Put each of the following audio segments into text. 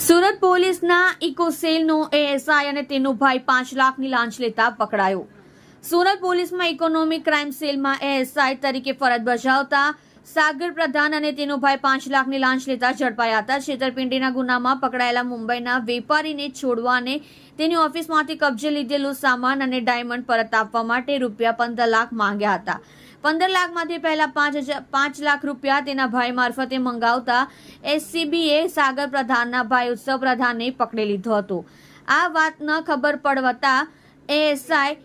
સુરત પોલીસના ઇકોસેલનો એએસઆઈ અને તેનો ભાઈ પાંચ લાખની લાંચ લેતા પકડાયો. સુરત પોલીસમાં ઇકોનોમિક ક્રાઇમ સેલમાં એએસઆઈ તરીકે ફરજ બજાવતા સાગર પ્રધાન અને તેનો ભાઈ પાંચ લાખની લાંચ લેતા ઝડપાયા હતા. છેતરપિંડીના ગુનામાં પકડાયેલા મુંબઈના વેપારીને છોડવા અને તેની ઓફિસમાંથી કબજે લીધેલું સામાન અને ડાયમંડ પરત આપવા માટે રૂપિયા પંદર લાખ માંગ્યા હતા. પંદર લાખમાંથી પહેલા પાંચ હજાર પાંચ લાખ રૂપિયા તેના ભાઈ મારફતે મંગાવતા એસસીબીએ સાગર પ્રધાનના ભાઈ ઉત્સવ પ્રધાનને પકડી લીધો હતો. આ વાત ન ખબર પડવતા એએસઆઈ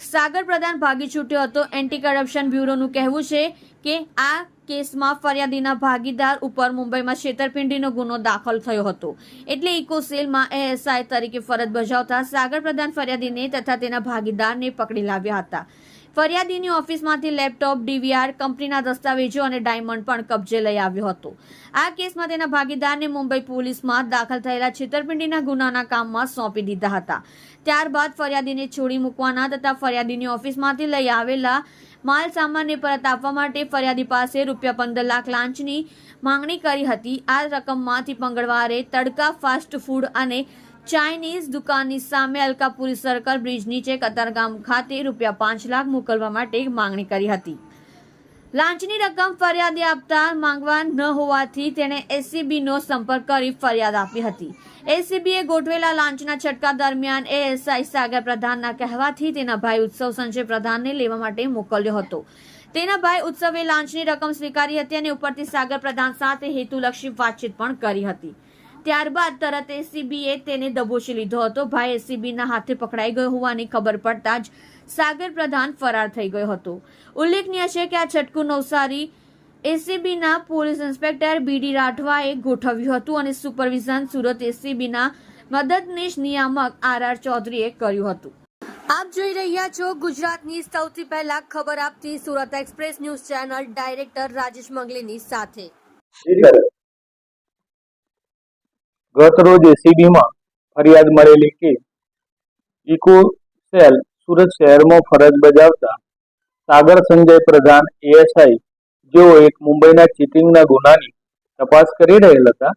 સાગર પ્રધાન ભાગી છૂટ્યો હતો. એન્ટી કરપ્શન બ્યુરોનું કહેવું છે કે આ કેસમાં ફરિયાદીના ભાગીદાર ઉપર મુંબઈમાં છેતરપિંડીનો ગુનો દાખલ થયો હતો. એટલે ઇકોસેલમાં એએસઆઈ તરીકે ફરજ બજાવતા સાગર પ્રધાન ફરિયાદીને તથા તેના ભાગીદારને પકડી લાવ્યા હતા. ફરિયાદીની ઓફિસમાંથી લેપટોપ, ડીવીઆર, કંપનીના દસ્તાવેજો અને ડાયમંડ પણ કબજે લઈ આવ્યો હતો. આ કેસમાં તેના ભાગીદારને મુંબઈ પોલીસમાં દાખલ થયેલા છેતરપિંડીના ગુનાના કામમાં સોંપી દીધા હતા. ત્યારબાદ ફરિયાદીને છોડી મૂકવાના તથા ફરિયાદીની ઓફિસમાંથી લઈ આવેલા માલ સામાનને પરત આપવા માટે ફરિયાદી પાસે રૂપિયા પંદર લાખ લાંચની માંગણી કરી હતી. આ રકમમાંથી મંગળવારે તડકા ફાસ્ટ ફૂડ અને ચાઇનીઝ દુકાનની સામે અલકાપુરી સર્કલ બ્રિજ નીચે કતારગામ ખાતે રૂપિયા પાંચ લાખ મોકલવા માટે માંગણી કરી હતી. લાંચની રકમ ફરિયાદી આપતા માંગવા ન હોવાથી તેણે એસીબીનો સંપર્ક કરી ફરિયાદ આપી હતી. એસીબીએ ગોઠવેલા લાંચના છટકા દરમિયાન એએસઆઈ સાગર પ્રધાનના કહેવાથી તેના ભાઈ ઉત્સવ સંજય પ્રધાનને લેવા માટે મોકલ્યો હતો. તેના ભાઈ ઉત્સવે લાંચની રકમ સ્વીકારી હતી અને ઉપરથી સાગર પ્રધાન સાથે હેતુલક્ષી વાતચીત પણ કરી હતી. ત્યારબાદ તરત એસીબીએ તેને દબોચી લીધો હતો. ભાઈ એસીબીના હાથે પકડાઈ ગયો હોવાની ખબર પડતા જ સાગર પ્રધાન ફરાર થઈ ગયો હતો. ઉલ્લેખનીય છે કે આ છટકું નવસારી એસીબીના પોલીસ ઇન્સ્પેક્ટર બીડી રાઠવાએ ગોઠવ્યું હતું અને સુપરવિઝન સુરત એસીબીના મદદનીશ નિયામક આર આર ચૌધરીએ કર્યું હતું. આપ જોઈ રહ્યા છો ગુજરાતની સૌથી પહેલા ખબર આપતી Surat express news channel director Rajesh મંગલેની સાથે. ગત રોજ એસીબીમાં ફરિયાદ મળેલી કે ઇકો સેલ સુરત શહેરમાં ફરજ બજાવતા સાગર સંજય પ્રધાન એએસઆઈ જેઓ એક મુંબઈના ચીટિંગના ગુનાની તપાસ કરી રહેલ હતા,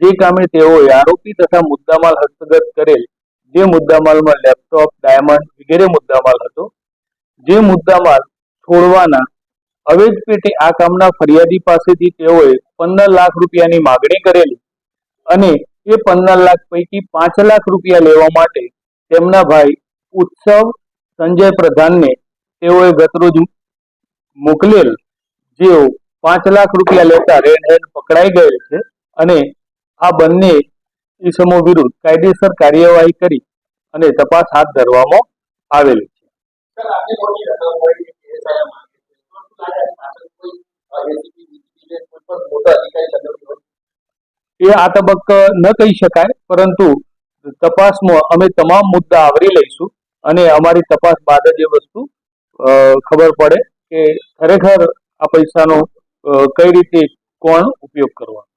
જે કામે તેઓએ આરોપી તથા મુદ્દામાલ હસ્તગત કરેલ જે મુદ્દામાલમાં લેપટોપ, ડાયમંડ વગેરે મુદ્દામાલ હતો, જે મુદ્દામાલ છોડવાના અવેજ પેટે આ કામના ફરિયાદી પાસેથી તેઓએ પંદર લાખ રૂપિયાની માગણી કરેલી અને એ પંદર લાખ પૈકી પાંચ લાખ રૂપિયા લેવા માટે તેમના ભાઈ ઉત્સવ સંજય પ્રધાનને તેઓએ ગતરોજ મોકલેલ, જેઓ પાંચ લાખ રૂપિયા લેતા રેડ હેન્ડ પકડાઈ ગયેલ છે અને આ બંને ઇસમો વિરુદ્ધ કાયદેસર કાર્યવાહી કરી અને તપાસ હાથ ધરવામાં આવેલી છે. એ આ તબક્કે ન કહી શકાય, પરંતુ તપાસમાં અમે તમામ મુદ્દા આવરી લઈશું અને અમારી તપાસ બાદ જ એ વસ્તુ ખબર પડે કે ખરેખર આ પૈસાનો કઈ રીતે કોણ ઉપયોગ કરવાનો.